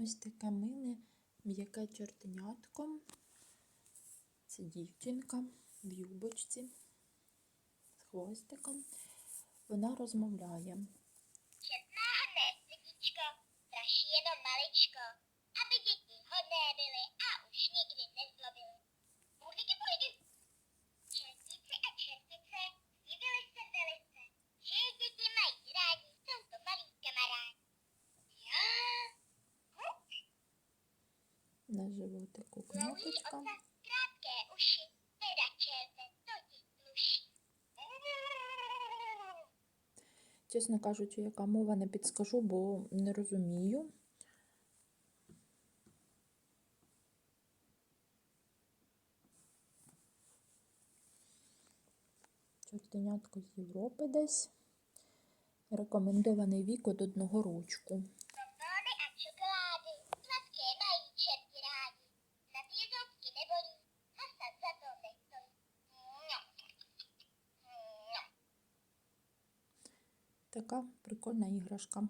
Ось таке миле м'яке чортенятко. Це дівчинка в юбочці з хвостиком. Вона розмовляє. Četná hned, lidičko, маличко, аби діти děti hodné byly На животику кнопочка. Чесно кажучи, яка мова не підскажу, бо не розумію. Чортенятко з Європи десь. Рекомендований вік від одного рочку. Така прикольна іграшка.